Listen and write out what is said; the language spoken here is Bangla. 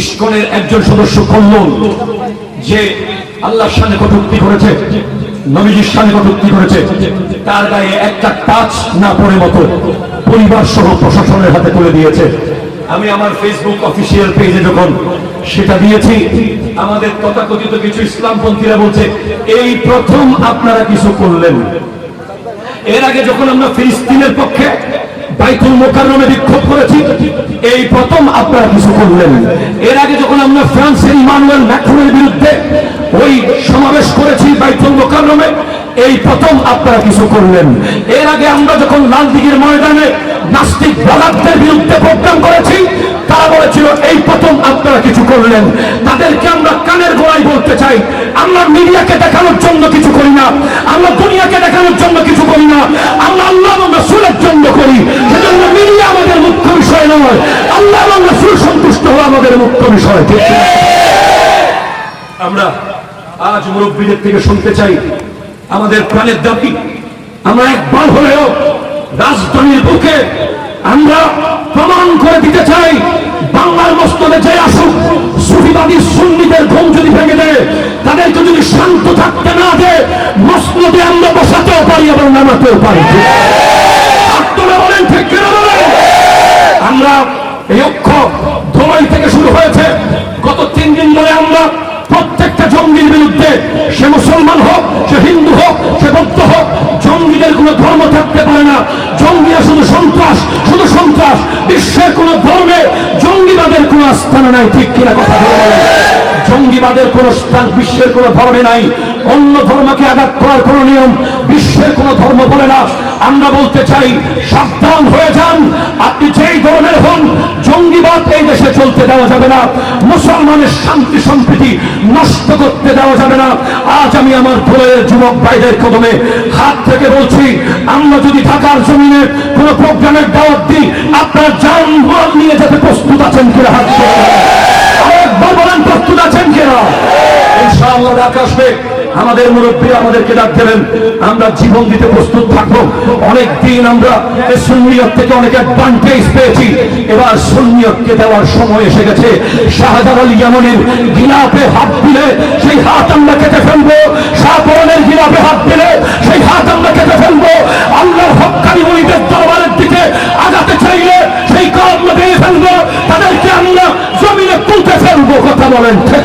ইস্কনের একজন সদস্য কল্লোল, যে আল্লাহর সামনে কটুক্তি করেছে, নবীজির সামনে কটুক্তি করেছে, তার গায়ে একটা টাচ না পড়ে মতো পরিবার সহ প্রশাসনের হাতে তুলে দিয়েছে। আমি আমার ফেসবুক অফিসিয়াল পেজে যখন সেটা দিয়েছি, আমাদের তথাকথিত কিছু ইসলামপন্থীরা বলছে, এই প্রথম আপনারা কিছু করলেন। এর আগে যখন আমরা ফিলিস্তিনের পক্ষে বাইতুল মোকাররমে বিক্ষোভ করেছি। এই প্রথম আপনারা কিছু করলেন। এর আগে যখন আমরা ফ্রান্সের ইমানুয়েল ম্যাক্রনের বিরুদ্ধে ওই সমাবেশ করেছি বাইতুল মোকাররমে, এই প্রথম আপনারা কিছু করলেন। এর আগে আমরা যখন লালদিঘির ময়দানে নাস্তিক ব্লগারদের বিরুদ্ধে প্রোগ্রাম করেছি, তারা বলেছিল, এই প্রথম আপনারা কিছু করলেন। মুখ্য বিষয়, ঠিক আমরা আজ মুরব্বীদের থেকে শুনতে চাই, আমাদের প্রাণের দাবি, আমরা একবার হলেও রাজধানীর বুকে আমরা প্রমাণ করে দিতে চাই, বাংলার মস্তকে যে আসুক, সুফিবাদী সুন্নিদের ঘুম যদি ভেঙে দেয়, তাদেরকে যদি শান্ত থাকতে না দেয়, মসনদে আমরা বসাতেও পারি এবং নামাতেও পারি আপনারা বলেন ঠিক কিনা বলেন? আমরা এই অক্ষ নাই, ঠিক কিনা কথা জঙ্গিবাদের কোন বিশ্বের কোন ধর্মে নাই। অন্য ধর্মকে আঘাত করার কোন নিয়ম বিশ্বের কোন ধর্ম বলে না। আমরা বলতে চাই, সাবধান হয়ে যান। আপনি যেই ধরনের হন, জঙ্গিবাদ এই দেশে চলতে দেওয়া যাবে না। মুসলমানের শান্তি সম্প্রীতি নষ্ট করতে দেওয়া যাবে না। আজ আমি আমার ভোরের যুবক ভাইদের কদমে হাত থেকে বলছি, আমরা যদি ঢাকার জমিনে কোন প্রোগ্রামের দাওয়াত দিই, আপনার যান নিয়ে যেতে প্রস্তুত আছেন কিনা হাত তুলে দেখান। আরেকবার বলেন প্রস্তুত আছেন কিনা ইনশাআল্লাহ ডাক আসবে। আমাদের মুরব্বী আমাদেরকে ডাক দেবেন। আমরা জীবন দিতে প্রস্তুত থাকব। অনেক আমরা সুন্নিয়ত থেকে অনেক অ্যাডভান্টেজ পেয়েছি। এবার সুন্নিয়তকে দেওয়ার সময় এসে গেছে। শাহজালাল ইয়ামনের গিলাপে হাত দিলে সেই হাত আমরা কেটে ফেলব। শাহপরনের গিলাপে হাত দিলে সেই হাত আমরা কেটে ফেলব। আল্লাহর হক্কানি মনিদের দরবারের দিকে আগাতে চাইলে সেই আমরা ভেঙে ফেলব। তাদেরকে আমরা জমিনে তুলতে ফেলব। কথা বলেন ঠিক